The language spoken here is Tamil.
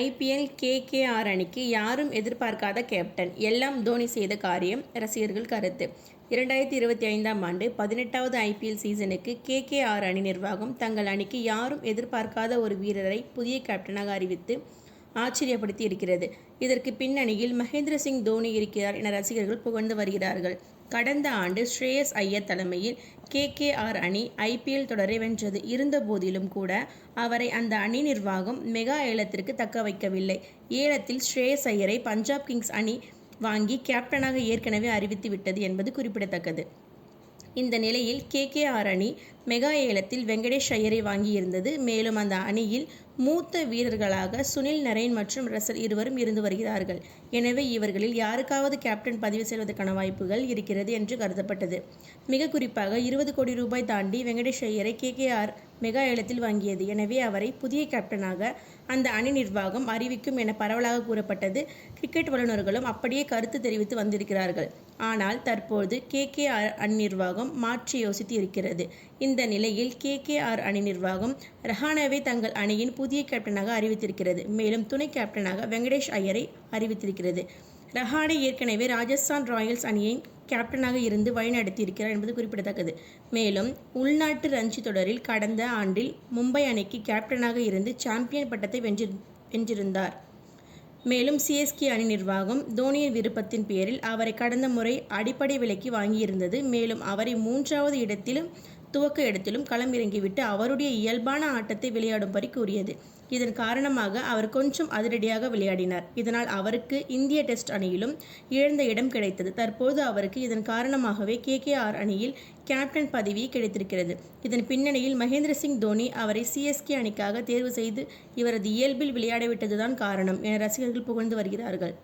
ஐபிஎல் கேகேஆர் அணிக்கு யாரும் எதிர்பார்க்காத கேப்டன் எல்லாம் தோனி செய்த காரியம் ரசிகர்கள் கருத்து. இரண்டாயிரத்தி இருபத்தி ஐந்தாம் ஆண்டு பதினெட்டாவது ஐபிஎல் சீசனுக்கு கேகேஆர் அணி நிர்வாகம் தங்கள் அணிக்கு யாரும் எதிர்பார்க்காத ஒரு வீரரை புதிய கேப்டனாக அறிவித்து ஆச்சரியப்படுத்தி இருக்கிறது. இதற்கு பின்னணியில் மகேந்திர சிங் தோனி இருக்கிறார் என ரசிகர்கள் புகழ்ந்து வருகிறார்கள். கடந்த ஆண்டு ஸ்ரேயஸ் ஐயர் தலைமையில் கேகேஆர் அணி ஐபிஎல் தொடரை வென்றது. இருந்தபோதிலும் கூட அவரை அந்த அணி நிர்வாகம் மெகா ஏலத்திற்கு தக்க வைக்கவில்லை. ஏலத்தில் ஸ்ரேயஸ் ஐயரை பஞ்சாப் கிங்ஸ் அணி வாங்கி கேப்டனாக ஏற்கனவே அறிவித்து விட்டது என்பது குறிப்பிடத்தக்கது. இந்த நிலையில் கேகேஆர் அணி மெகா ஏலத்தில் வெங்கடேஷ் ஐயரை வாங்கியிருந்தது. மேலும் அந்த அணியில் மூத்த வீரர்களாக சுனில் நரேன் மற்றும் ரசல் இருவரும் இருந்து வருகிறார்கள். எனவே இவர்களில் யாருக்காவது கேப்டன் பதிவு செய்வதற்கான வாய்ப்புகள் இருக்கிறது என்று கருதப்பட்டது. மிக குறிப்பாக இருபது கோடி ரூபாய் தாண்டி வெங்கடேஷ் ஐயரை கேகேஆர் மெகா ஏலத்தில் வாங்கியது. எனவே அவரை புதிய கேப்டனாக அந்த அணி நிர்வாகம் அறிவிக்கும் என பரவலாக கூறப்பட்டது. கிரிக்கெட் வல்லுநர்களும் அப்படியே கருத்து தெரிவித்து வந்திருக்கிறார்கள். ஆனால் தற்போது கேகேஆர் அணி நிர்வாகம் மாற்றி யோசித்து இருக்கிறது. இந்த நிலையில் கேகேஆர் அணி நிர்வாகம் ரஹானாவை தங்கள் அணியின் புதிய கேப்டனாக அறிவித்திருக்கிறது. மேலும் துணை கேப்டனாக வெங்கடேஷ் ஐயரை அறிவித்திருக்கிறது. ரஹானே ஏற்கனவே ராஜஸ்தான் ராயல்ஸ் அணியின் கேப்டனாக இருந்து வழிநடத்தியிருக்கிறார் என்பது குறிப்பிடத்தக்கது. மேலும் உள்நாட்டு ரஞ்சி தொடரில் கடந்த ஆண்டில் மும்பை அணிக்கு கேப்டனாக இருந்து சாம்பியன் பட்டத்தை வென்றி வென்றிருந்தார். மேலும் சிஎஸ்கே அணி நிர்வாகம் தோனியின் விருப்பத்தின் பேரில் அவரை கடந்த முறை அடிப்படை விலைக்கு வாங்கியிருந்தது. மேலும் அவரை மூன்றாவது இடத்திலும் துவக்க இடத்திலும் களமிறங்கிவிட்டு அவருடைய இயல்பான ஆட்டத்தை விளையாடும்படி கூறியது. இதன் காரணமாக அவர் கொஞ்சம் அதிரடியாக விளையாடினார். இதனால் அவருக்கு இந்திய டெஸ்ட் அணியிலும் இழந்த இடம் கிடைத்தது. தற்போது அவருக்கு இதன் காரணமாகவே கேகேஆர் அணியில் கேப்டன் பதவி கிடைத்திருக்கிறது. இதன் பின்னணியில் மகேந்திர சிங் தோனி அவரை சிஎஸ்கே அணிக்காக தேர்வு செய்து இவரது இயல்பில் விளையாடவிட்டதுதான் காரணம் என ரசிகர்கள் புகழ்ந்து வருகிறார்கள்.